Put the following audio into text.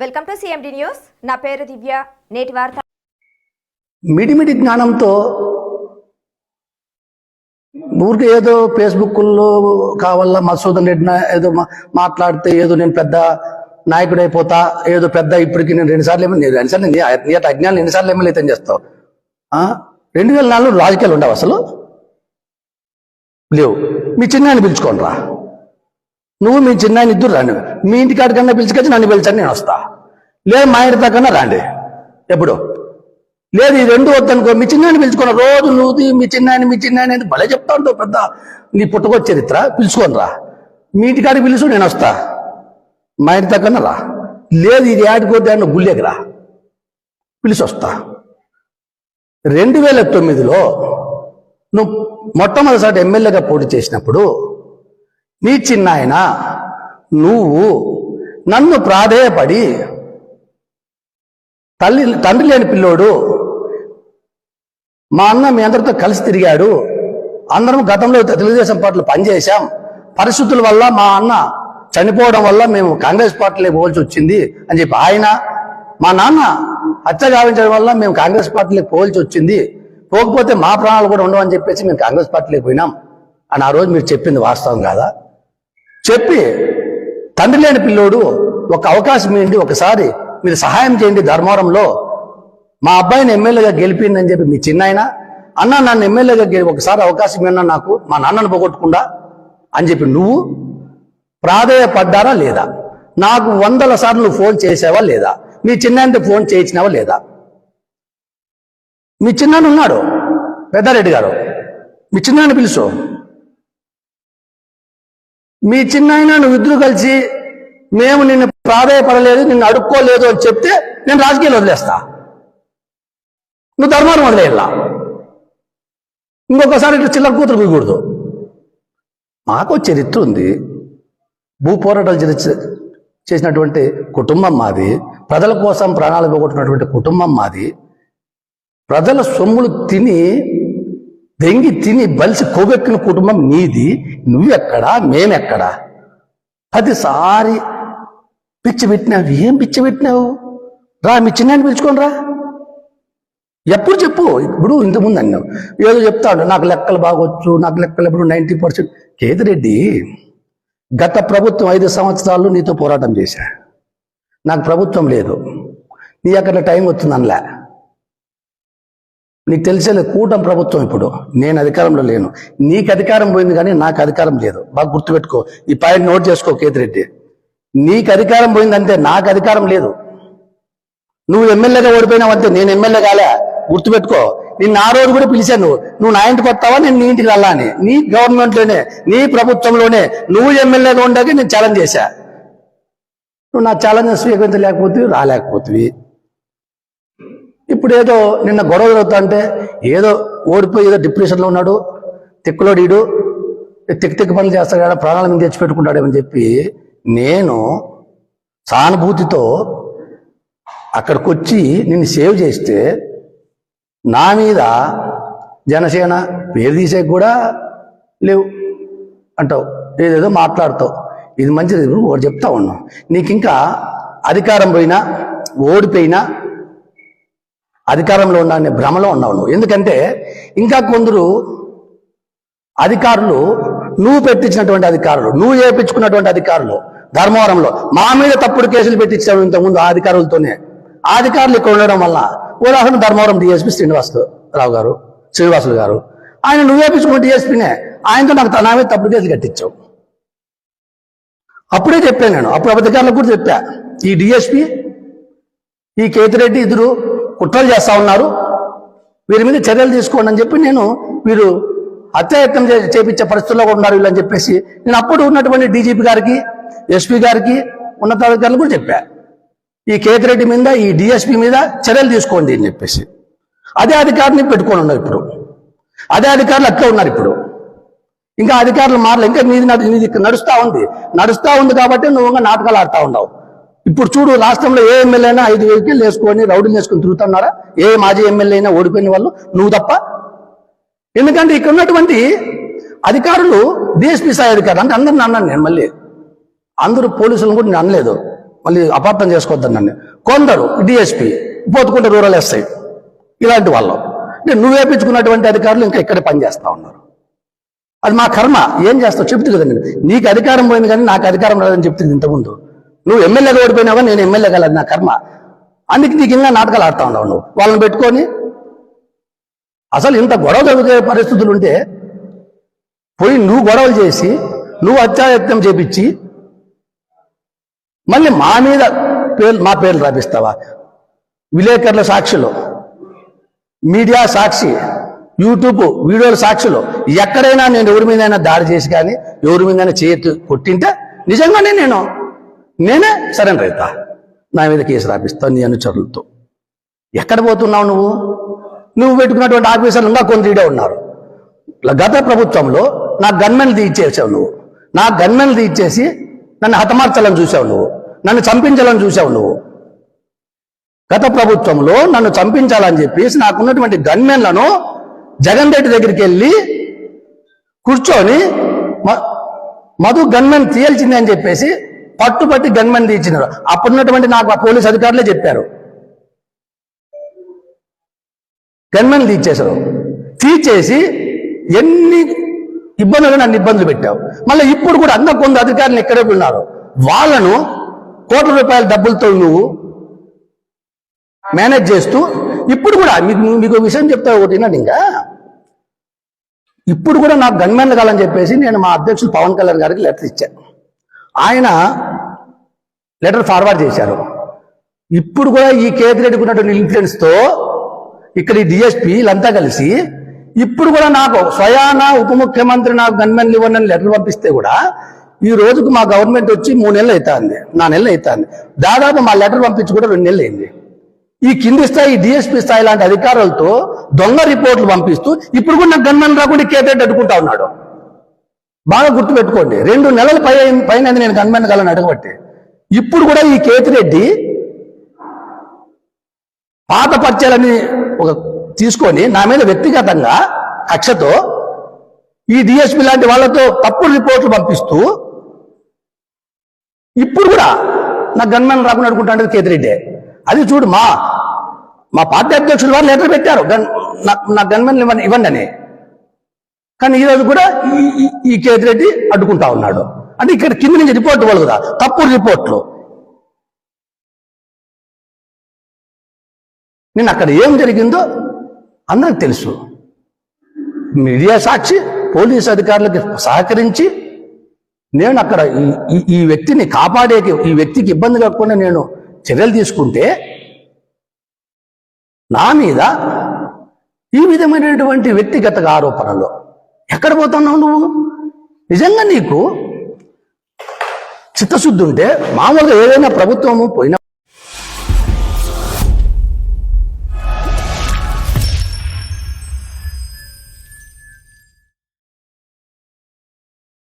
Welcome to CMD news నా పేరు దివ్య. నేటి వార్త. మిడిమిడి జ్ఞానంతో ఊరికి ఏదో ఫేస్బుక్లో కావాలా మసూదన్ రెడ్డి ఏదో మా- మాట్లాడితే ఏదో నేను పెద్ద నాయకుడు అయిపోతా ఏదో పెద్ద ఇప్పటికి నేను రెండుసార్లు ఏమో నేను రెండుసార్లు నేను అజ్ఞానం ఎన్నిసార్లు ఎమ్మెల్యే అయితే చేస్తావు? రెండు వేల నాలుగు రాజకీయాలు ఉండవు అసలు? లేవు. మీ చిన్నాయని పిలుచుకోండి రా. నువ్వు మీ చిన్నాయని ఇద్దరు రాను మీ ఇంటికాడి కన్నా పిలుచుకొచ్చి నన్ను పిలిచాను నేను వస్తా. లేదు మా ఇంటి దాకా రాండి. ఎప్పుడు? లేదు ఈ రెండు వద్దనుకో మీ చిన్నాయని పిలుచుకున్న రోజు నువ్వు మీ చిన్నాయని మీ చిన్నాయని అని భలే చెప్తా ఉంటావు పెద్ద. నీ పుట్టుకొచ్చి చరిత్ర పిలుచుకొని రా. మీ ఇంటికాడికి పిలుచు నేను వస్తా. మా ఇంటి దగ్గర రా. లేదు ఇది ఆడిపోతే అన్న గుళ్ళేకి రా. పిలిచి వస్తా. రెండు వేల తొమ్మిదిలో నువ్వు మొట్టమొదటిసారి ఎమ్మెల్యేగా పోటీ చేసినప్పుడు నీ చిన్నాయన నువ్వు నన్ను ప్రాధేయపడి తల్లి తండ్రి లేని పిల్లోడు మా అన్న మీ అందరితో కలిసి తిరిగాడు అందరం గతంలో తెలుగుదేశం పార్టీలో పనిచేశాం పరిస్థితుల వల్ల మా అన్న చనిపోవడం వల్ల మేము కాంగ్రెస్ పార్టీలో పోవాల్సి వచ్చింది అని చెప్పి ఆయన మా నాన్న హత్య గావించడం వల్ల మేము కాంగ్రెస్ పార్టీలోకి పోవాల్సి వచ్చింది పోకపోతే మా ప్రాణాలు కూడా ఉండవని చెప్పేసి మేము కాంగ్రెస్ పార్టీలోకి పోయినాం. అని ఆ రోజు మీరు చెప్పింది వాస్తవం కాదా? చెప్పి తండ్రి లేని పిల్లోడు ఒక అవకాశం ఇవ్వండి ఒకసారి మీరు సహాయం చేయండి ధర్మవరంలో. మా అబ్బాయిని ఎమ్మెల్యేగా గెలిపిందని చెప్పి మీ చిన్నాయన అన్న నన్ను ఎమ్మెల్యేగా గెలి ఒకసారి అవకాశం ఇవ్వన్నా నాకు మా నాన్నను పోగొట్టకుండా అని చెప్పి నువ్వు ప్రాధేయపడ్డారా లేదా? నాకు వందల సార్లు నువ్వు ఫోన్ చేసావా లేదా? మీ చిన్నాయనతో ఫోన్ చేయించినావా లేదా? మీ చిన్నాన్న ఉన్నాడు పెద్దారెడ్డి గారు. మీ చిన్నాన్ని పిలుసు. మీ చిన్నాయన నువ్వు ఇద్దరు కలిసి మేము నిన్ను ప్రాధాయపడలేదు నిన్ను అడుక్కోలేదు అని చెప్తే నేను రాజకీయాలు వదిలేస్తా. నువ్వు ధర్మాన్ని వదిలేయాల ఇంకొకసారి ఇట్లా చిల్లర కూతురు కూయకూడదు మాకు చరిత్ర ఉంది. భూ పోరాటాలు చరిత్ర చేసినటువంటి కుటుంబం మాది. ప్రజల కోసం ప్రాణాలు పోగొట్టినటువంటి కుటుంబం మాది. ప్రజల సొమ్ములు తిని దెంగి తిని బలిసి కొవ్వెక్కిన కుటుంబం నీది. నువ్వెక్కడా? మేమెక్కడా? పదిసారి పిచ్చి పెట్టినావు. ఏం పిచ్చి పెట్టినావు? రా మీ చిన్నాన్ని పిలుచుకోండి రా. ఎప్పుడు చెప్పు? ఇప్పుడు ఇంతకుముందు అన్నావు. ఏదో చెప్తాడు. నాకు లెక్కలు బాగొచ్చు. నాకు లెక్కలు ఎప్పుడు నైంటీ పర్సెంట్. కేతిరెడ్డి గత ప్రభుత్వం ఐదు సంవత్సరాలు నీతో పోరాటం చేశా. నాకు ప్రభుత్వం లేదు. నీ అక్కడ టైం వచ్చిందనిలే నీకు తెలిసే కూటమి ప్రభుత్వం ఇప్పుడు. నేను అధికారంలో లేను. నీకు అధికారం పోయింది కానీ నాకు అధికారం లేదు. బాగా గుర్తుపెట్టుకో. ఈ పాయింట్ నోట్ చేసుకో కేతిరెడ్డి. నీకు అధికారం పోయింది అంతే నాకు అధికారం లేదు. నువ్వు ఎమ్మెల్యేగా ఓడిపోయినావు అంతే నేను ఎమ్మెల్యే కాలే. గుర్తుపెట్టుకో. నిన్ను ఆ రోజు కూడా పిలిచాను నువ్వు. నా ఇంటికి వస్తావా? నేను నీ ఇంటికి వెళ్ళా అని. నీ గవర్నమెంట్లోనే నీ ప్రభుత్వంలోనే నువ్వు ఎమ్మెల్యేగా ఉండగా నేను ఛాలెంజ్ చేశా. నువ్వు నా ఛాలెంజ్ స్వీకరించలేకపోతే రాలేకపోతుంది ఇప్పుడు ఏదో నిన్న గొడవ జరుగుతా అంటే ఏదో ఓడిపోయి ఏదో డిప్రెషన్లో ఉన్నాడు తిక్కులోడీడు తిక్కు తిక్కు పనులు చేస్తాడు కదా ప్రాణాల మీద తెచ్చిపెట్టుకుంటాడేమని చెప్పి నేను సానుభూతితో అక్కడికి వచ్చి నిన్ను సేవ్ చేస్తే నా మీద జనసేన పేరు తీసే కూడా లేవు. అంటావు. ఏదేదో మాట్లాడతావు. ఇది మంచిది. ఒకటి చెప్తా ఉన్నావు నీకు ఇంకా అధికారం పోయినా ఓడిపోయినా అధికారంలో ఉన్నానే భ్రమలో ఉన్నావు నువ్వు. ఎందుకంటే ఇంకా కొందరు అధికారులు నువ్వు పెట్టించినటువంటి అధికారులు నువ్వు చేపించుకున్నటువంటి అధికారులు ధర్మవరంలో. మా మీద తప్పుడు కేసులు పెట్టించావు ఇంతకుముందు ఆ అధికారులతోనే. ఆ అధికారులు ఇక్కడ ఉండడం వల్ల ఉదాహరణ ధర్మవరం డిఎస్పీ శ్రీనివాసరావు గారు శ్రీనివాసులు గారు. ఆయన నువ్వు వేపించుకున్న డిఎస్పీనే ఆయనతో నాకు నా మీద తప్పుడు కేసులు కట్టించావు. అప్పుడే చెప్పాను నేను అప్పుడు అధికారులకు కూడా చెప్పా. ఈ డిఎస్పీ ఈ కేతిరెడ్డి ఇద్దరు కుట్రలు చేస్తూ ఉన్నారు. వీరి మీద చర్యలు తీసుకోండి అని చెప్పి నేను వీరు హత్యాయత్నం చే- చేపించే పరిస్థితుల్లో కూడా ఉన్నారు వీళ్ళని చెప్పేసి నేను అప్పుడు ఉన్నటువంటి డీజీపీ గారికి ఎస్పీ గారికి ఉన్నతాధికారులు కూడా చెప్పా. ఈ కేతిరెడ్డి మీద ఈ డిఎస్పీ మీద చర్యలు తీసుకోండి అని చెప్పేసి. అదే అధికారిని పెట్టుకొని ఉన్నారు ఇప్పుడు. అదే అధికారులు అట్లా ఉన్నారు ఇప్పుడు. ఇంకా అధికారులు మారలే. ఇంకా నీది నడు- నీది నడుస్తూ ఉంది. నడుస్తూ ఉంది కాబట్టి నువ్వు ఇంకా నాటకాలు ఆడుతూ ఉన్నావు. ఇప్పుడు చూడు రాష్ట్రంలో ఏ ఎమ్మెల్యే అయినా ఐదు వెహికల్ వేసుకొని రౌడీలు వేసుకొని తిరుగుతున్నారా? ఏ మాజీ ఎమ్మెల్యే అయినా ఓడిపోయిన వాళ్ళు? నువ్వు తప్ప. ఎందుకంటే ఇక్కడ ఉన్నటువంటి అధికారులు డిఎస్పీ స్థాయి అధికారులు. అంటే అందరిని అన్నాను నేను మళ్ళీ. అందరూ పోలీసులను కూడా నేను అనలేదు. మళ్ళీ అపార్థం చేసుకోవద్దని నన్ను. కొందరు డిఎస్పి పోతుకుంటే రూరల్ ఎస్ఐ ఇలాంటి వాళ్ళు. అంటే నువ్వు వేపించుకున్నటువంటి అధికారులు ఇంకా ఇక్కడే పనిచేస్తూ ఉన్నారు. అది మా కర్మ. ఏం చేస్తావు? చెప్తుంది కదా నేను. నీకు అధికారం పోయింది కానీ నాకు అధికారం రాదని చెప్తుంది ఇంతకుముందు. నువ్వు ఎమ్మెల్యేగా ఓడిపోయినావా? నేను ఎమ్మెల్యే కలదు నా కర్మ. అందుకే నీకు ఇంకా నాటకాలు ఆడుతా ఉన్నావు నువ్వు. వాళ్ళని పెట్టుకొని అసలు ఇంత గొడవ జరిగే పరిస్థితులు ఉంటే పోయి నువ్వు గొడవలు చేసి నువ్వు అత్యాయత్నం చేపించి మళ్ళీ మా మీద పేర్లు మా పేర్లు రాపిస్తావా? విలేకరుల సాక్షులు మీడియా సాక్షి యూట్యూబ్ వీడియోల సాక్షులు ఎక్కడైనా నేను ఎవరి మీదైనా దాడి చేసి కానీ ఎవరి మీదైనా చేతి కొట్టింటే నిజంగానే నేను నేనే సరెండర్ అవుతా నా మీద కేసు రాపిస్తాను నీ అనుచరులతో. ఎక్కడ పోతున్నావు నువ్వు? నువ్వు పెట్టుకున్నటువంటి ఆఫీసర్లు ఇంకా కొంత ఈడే ఉన్నారు. గత ప్రభుత్వంలో నా గన్మెన్లు తీయించేసావు నువ్వు. నా గన్మెన్లు తీయించేసి నన్ను హతమార్చాలని చూసావు నువ్వు. నన్ను చంపించాలని చూసావు నువ్వు. గత ప్రభుత్వంలో నన్ను చంపించాలని చెప్పేసి నాకున్నటువంటి గన్మెన్లను జగన్ రెడ్డి దగ్గరికి వెళ్ళి కూర్చొని మ- మధు గన్మెన్ తీయాల్సిందే అని చెప్పేసి పట్టుపట్టి గన్మెన్ తీర్చినారు. అప్పుడున్నటువంటి నాకు ఆ పోలీస్ అధికారులే చెప్పారు. గన్మెన్ తీర్చేశారు. తీర్చేసి ఎన్ని ఇబ్బందులు నన్ను ఇబ్బందులు పెట్టావు. మళ్ళీ ఇప్పుడు కూడా అన్న కొంత అధికారులు ఇక్కడే ఉన్నారు. వాళ్ళను కోట్ల రూపాయల డబ్బులతో నువ్వు మేనేజ్ చేస్తూ ఇప్పుడు కూడా మీకు మీకు విషయం చెప్తా ఒకటి వినండి ఇంకా. ఇప్పుడు కూడా నాకు గన్మెన్లు కావాలని చెప్పేసి నేను మా అధ్యక్షులు పవన్ కళ్యాణ్ గారికి లెటర్ ఇచ్చాను. ఆయన లెటర్ ఫార్వర్డ్ చేశారు. ఇప్పుడు కూడా ఈ కేతిరెడ్డికి ఉన్నటువంటి ఇన్ఫ్లుయెన్స్తో ఇక్కడ ఈ డిఎస్పీ వీళ్ళంతా కలిసి ఇప్పుడు కూడా నాకు స్వయాన ఉప ముఖ్యమంత్రి నాకు గన్మెన్లు ఇవ్వండి అని లెటర్ పంపిస్తే కూడా ఈ రోజుకు మా గవర్నమెంట్ వచ్చి మూడు నెలలు అవుతుంది నా నెలలు అవుతుంది దాదాపు మా లెటర్ పంపించి కూడా రెండు నెలలు అయింది. ఈ కింది స్థాయి డిఎస్పీ స్థాయి లాంటి అధికారులతో దొంగ రిపోర్ట్లు పంపిస్తూ ఇప్పుడు కూడా నాకు గన్మెన్ రాకుండా కేతిరెడ్డి అడ్డుకుంటా ఉన్నాడు. బాగా గుర్తుపెట్టుకోండి. రెండు నెలల పై పైన నేను గన్మెన్ కాలని అడగబట్టి ఇప్పుడు కూడా ఈ కేతిరెడ్డి పాత పరిచయాలని ఒక తీసుకొని నా మీద వ్యక్తిగతంగా కక్షతో ఈ డిఎస్పి లాంటి వాళ్ళతో తప్పుడు రిపోర్ట్లు పంపిస్తూ ఇప్పుడు కూడా నా గన్మెన్ రాకుండా అడుగుంటాడు కేతిరెడ్డి. అది చూడు మా మా పార్టీ అధ్యక్షులు వారు లెటర్ పెట్టారు. గన్ నా- నా గన్మెన్ ఇవ్వండి ఇవ్వండి అని. కానీ ఈ రోజు కూడా ఈ- ఈ- ఈ కేతిరెడ్డి అడ్డుకుంటా ఉన్నాడు. అంటే ఇక్కడ కింద నుంచి రిపోర్ట్ వాళ్ళు కదా తప్పుడు రిపోర్ట్లు. నేను అక్కడ ఏం జరిగిందో అందరికి తెలుసు. మీడియా సాక్షి పోలీస్ అధికారులకు సహకరించి నేను అక్కడ ఈ- ఈ- ఈ వ్యక్తిని కాపాడే ఈ వ్యక్తికి ఇబ్బంది కాకుండా నేను చర్యలు తీసుకుంటే నా మీద ఈ విధమైనటువంటి వ్యక్తిగత ఆరోపణలు ఎక్కడ పోతున్నావు నువ్వు? నిజంగా నీకు చిత్తశుద్ధి ఉంటే మామూలుగా ఏదైనా ప్రభుత్వము పోయిన